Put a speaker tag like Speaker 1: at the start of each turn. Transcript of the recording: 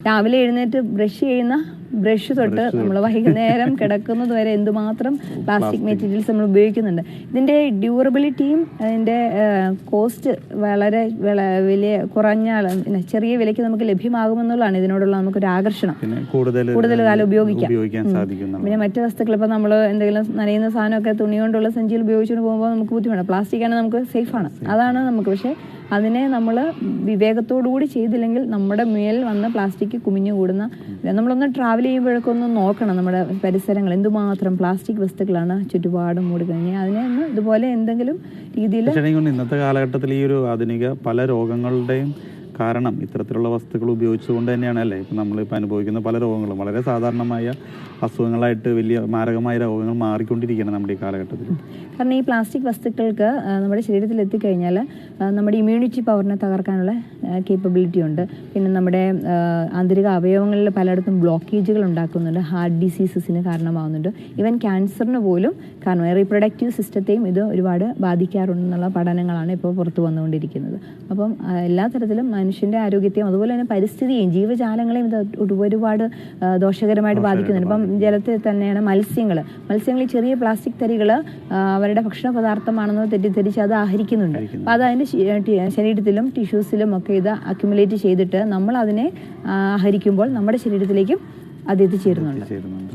Speaker 1: രാവിലെ എഴുന്നേറ്റ് ബ്രഷ് ചെയ്യുന്ന ബ്രഷ് തൊട്ട് നമ്മൾ വൈകുന്നേരം കിടക്കുന്നത് വരെ എന്തുമാത്രം പ്ലാസ്റ്റിക്. മെറ്റീരിയൽസ് നമ്മൾ ഉപയോഗിക്കുന്നുണ്ട്. ഇതിന്റെ ഡ്യൂറബിലിറ്റിയും അതിന്റെ കോസ്റ്റ് വളരെ വില- വലിയ കുറഞ്ഞ ചെറിയ വിലയ്ക്ക് നമുക്ക് ലഭ്യമാകുമെന്നുള്ളതാണ് ഇതിനോടുള്ള നമുക്കൊരു ആകർഷണം.
Speaker 2: കൂടുതൽ
Speaker 1: കാലം ഉപയോഗിക്കാം. പിന്നെ മറ്റു വസ്തുക്കൾ ഇപ്പോൾ നമ്മൾ എന്തെങ്കിലും നനയുന്ന സാധനമൊക്കെ തുണി കൊണ്ടുള്ള സഞ്ചിയിൽ ഉപയോഗിച്ചുകൊണ്ട് പോകുമ്പോൾ നമുക്ക് ബുദ്ധിമുട്ടാണ്. പ്ലാസ്റ്റിക് ആണ് നമുക്ക് സേഫാണ്. അതാണ് നമുക്ക് പക്ഷേ അതിനെ നമ്മൾ വിവേകത്തോടുകൂടി ചെയ്തില്ലെങ്കിൽ നമ്മുടെ മേൽ വന്ന പ്ലാസ്റ്റിക് കുമിഞ്ഞു കൂടുന്ന നമ്മളൊന്ന് ട്രാവൽ ചെയ്യുമ്പോഴൊക്കെ ഒന്ന് നോക്കണം നമ്മുടെ പരിസരങ്ങൾ. എന്തുമാത്രം പ്ലാസ്റ്റിക് വസ്തുക്കളാണ് ചുറ്റുപാടും മൂടി കഴിഞ്ഞാൽ അതിനെ ഒന്ന് ഇതുപോലെ എന്തെങ്കിലും രീതിയിൽ
Speaker 2: ഇന്നത്തെ കാലഘട്ടത്തിൽ ഈ ഒരു ആധുനിക പല രോഗങ്ങളുടെയും കാരണം ഇത്തരത്തിലുള്ള വസ്തുക്കൾ ഉപയോഗിച്ചുകൊണ്ട് തന്നെയാണ് അല്ലേ? ഇപ്പം നമ്മളിപ്പോൾ അനുഭവിക്കുന്ന പല രോഗങ്ങളും വളരെ സാധാരണമായ അസുഖങ്ങളായിട്ട് വലിയ മാരകമായ രോഗങ്ങൾ മാറിക്കൊണ്ടിരിക്കുകയാണ് നമ്മുടെ ഈ കാലഘട്ടത്തിൽ.
Speaker 1: കാരണം ഈ പ്ലാസ്റ്റിക് വസ്തുക്കൾക്ക് നമ്മുടെ ശരീരത്തിൽ എത്തിക്കഴിഞ്ഞാൽ നമ്മുടെ ഇമ്മ്യൂണിറ്റി പവറിനെ തകർക്കാനുള്ള കേപ്പബിലിറ്റി ഉണ്ട്. പിന്നെ നമ്മുടെ ആന്തരിക അവയവങ്ങളിൽ പലയിടത്തും ബ്ലോക്കേജുകൾ ഉണ്ടാക്കുന്നുണ്ട് ഹാർട്ട് ഡിസീസസിന് കാരണമാകുന്നുണ്ട് ഈവൻ ക്യാൻസറിന് പോലും കാരണം റീപ്രൊഡക്റ്റീവ് സിസ്റ്റത്തെയും ഇത് ഒരുപാട് ബാധിക്കാറുണ്ടെന്നുള്ള പഠനങ്ങളാണ് ഇപ്പോൾ പുറത്തു വന്നുകൊണ്ടിരിക്കുന്നത്. അപ്പം എല്ലാ തരത്തിലും മനുഷ്യന്റെ ആരോഗ്യത്തെയും അതുപോലെ തന്നെ പരിസ്ഥിതിയെയും ജീവജാലങ്ങളെയും ഇത് ഒരുപാട് ദോഷകരമായിട്ട് ബാധിക്കുന്നുണ്ട്. ഇപ്പം ജലത്തിൽ തന്നെയാണ് മത്സ്യങ്ങൾ മത്സ്യങ്ങളിൽ ചെറിയ പ്ലാസ്റ്റിക് തരികൾ അവരുടെ ഭക്ഷണ പദാർത്ഥമാണെന്ന് തെറ്റിദ്ധരിച്ച് അത് ആഹരിക്കുന്നുണ്ട്. അപ്പോൾ അത് അതിന്റെ ശരീരത്തിലും ടിഷ്യൂസിലും ഒക്കെ ഇത് അക്യുമുലേറ്റ് ചെയ്തിട്ട് നമ്മൾ അതിനെ ആഹരിക്കുമ്പോൾ നമ്മുടെ ശരീരത്തിലേക്കും അത് എത്തിച്ചേരുന്നുണ്ട്.
Speaker 2: ചേരുന്നുണ്ട്